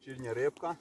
Вечірня рибка.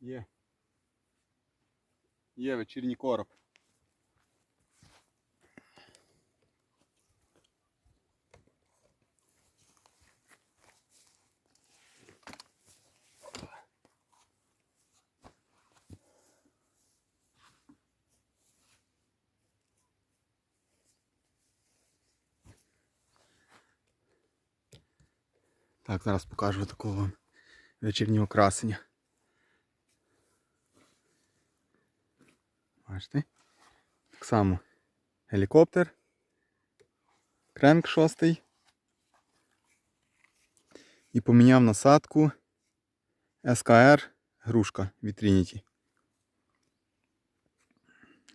Є. Є вечірній короб. Так, зараз покажу такого вам вечірнього красення. Бачите? Так само гелікоптер, кренк шостий. І поміняв насадку СКР грушка від Trinity.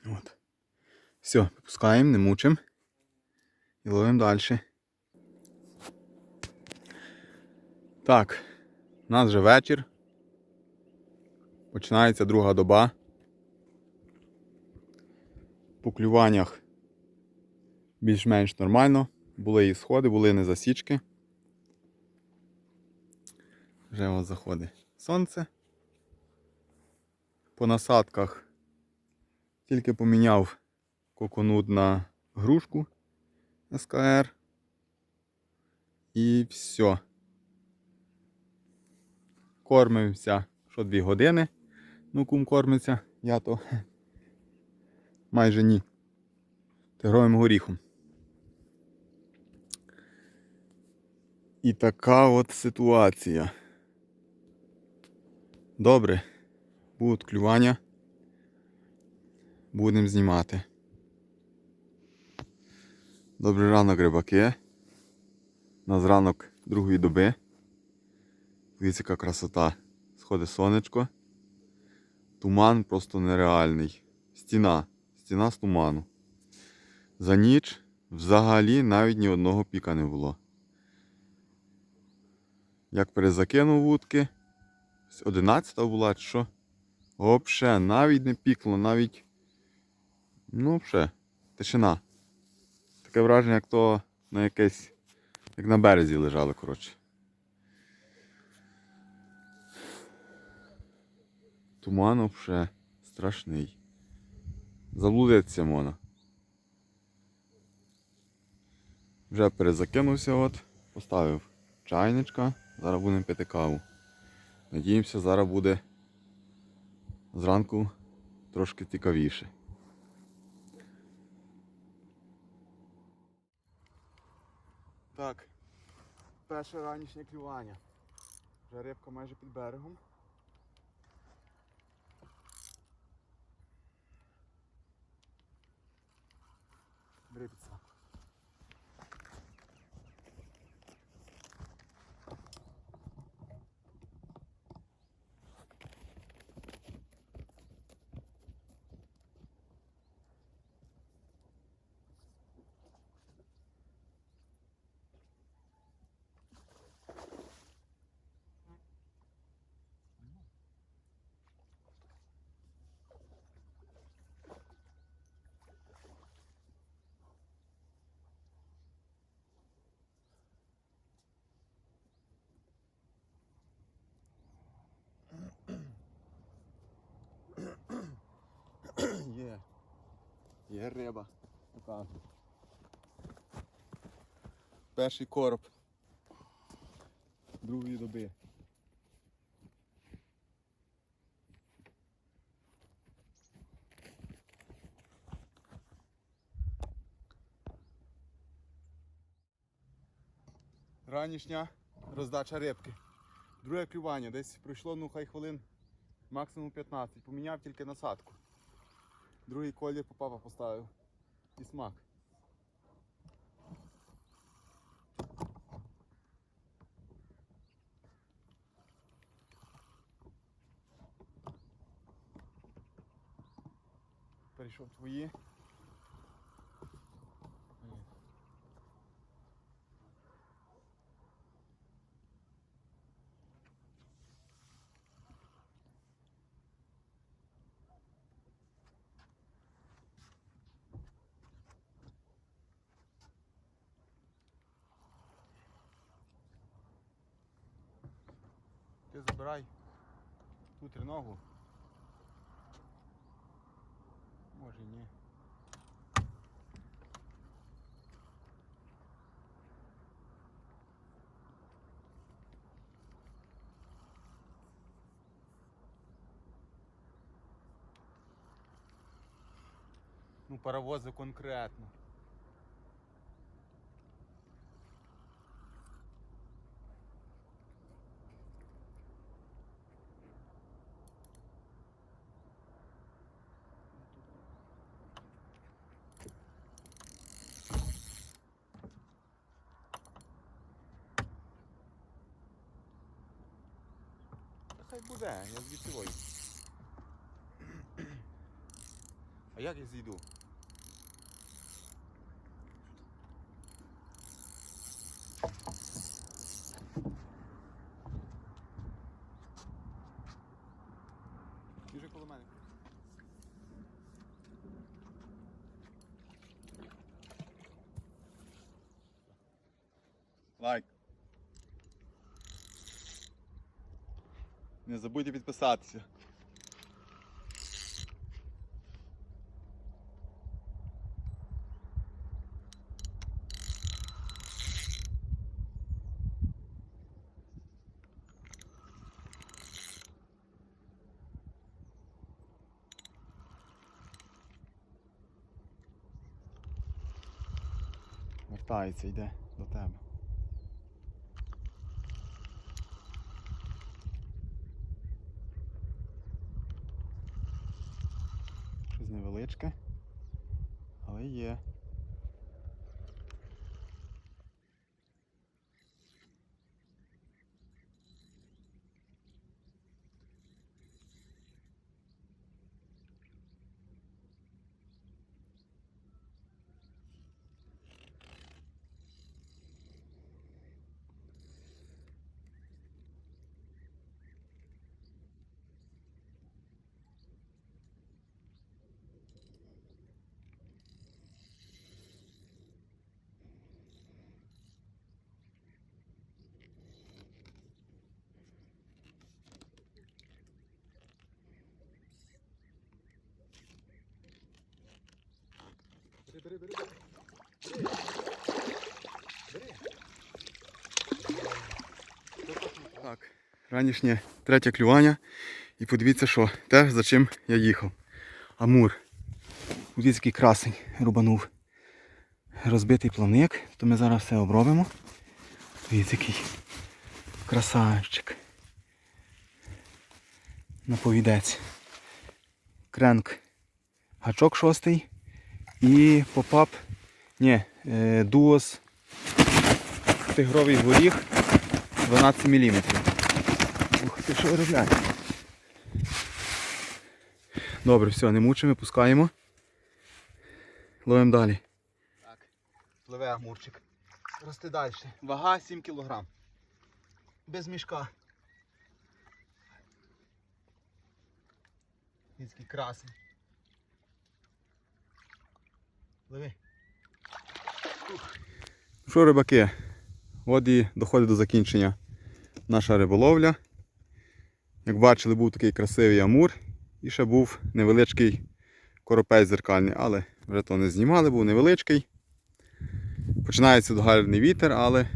От. Все, випускаємо, не мучимо. І ловимо далі. Так, у нас вже вечір. Починається друга доба. По клюваннях більш-менш нормально. Були і сходи, були не засічки. Вже ось заходить сонце. По насадках тільки поміняв коконут на грушку СКР. І все. Кормився що 2 години. Ну, кум кормиться, я то майже ні. Тигровим горіхом. І така от ситуація. Добре, будуть клювання. Будемо знімати. Добрий ранок, рибаки. На зранок другої доби. Дивіться, яка красота. Сходить сонечко. Туман просто нереальний. Стіна. Стіна з туману. За ніч взагалі навіть ні одного піка не було. Як перезакинув вудки. 11 була чи що? Вообще, навіть не пікло, навіть. Ну, вже, тишина. Таке враження, як то на якесь. Як на березі лежали, коротше. Туман вже страшний. Заблудитися можна. Вже перезакинувся от, поставив чайничка, зараз будемо пити каву. Надіємося, зараз буде зранку трошки цікавіше. Так, перше ранішнє клювання. Вже рибка майже під берегом. Бери підсаку. Є. Є риба. Така. Перший короб. Другої доби. Ранішня роздача рибки. Друге клювання. Десь пройшло, ну хай хвилин максимум 15. Поміняв тільки насадку. Другий колір папа поставив. І смак. Перейшов твої. Ти забирай ту триногу. Може ні. Ну, паровози конкретно. Хай буде, я звідси вою. А як я зійду? Не забудьте підписатися. Вертається, йде до тебе. Щось але є. Бери, бери. Так, ранішнє третє клювання. І подивіться, що те, за чим я їхав. Амур. Подивіться, який красень рубанув. Розбитий плавник, то ми зараз все обробимо. Дивіться, який красавчик. Наповідець. Кренк. Гачок шостий. І попап. Ні, е, дуос. Тигровий горіх 12 мм. Ух ти, що виробляє. Добре, все, не мучимо, пускаємо. Ловимо далі. Так, пливе амурчик. Рости далі. Вага 7 кг. Без мішка. Який красний. Пливи. Що, рибаки? От і доходить до закінчення наша риболовля. Як бачили, був такий красивий амур і ще був невеличкий коропець зеркальний, але вже то не знімали, був невеличкий. Починається гарний вітер, але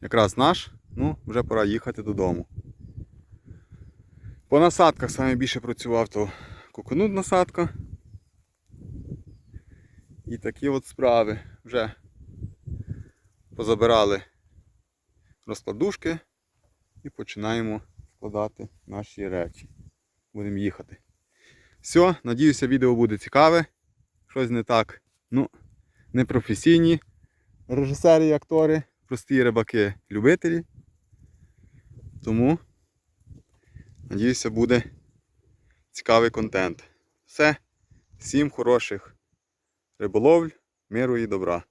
якраз наш, ну, вже пора їхати додому. По насадках саме більше працював то кукунут насадка. І такі от справи вже позабирали розкладушки і починаємо складати наші речі. Будемо їхати. Все, надіюся, відео буде цікаве. Щось не так. Ну, непрофесійні режисери і актори, прості рибаки, любителі. Тому, надіюся, буде цікавий контент. Все. Всім хороших риболовль, миру і добра.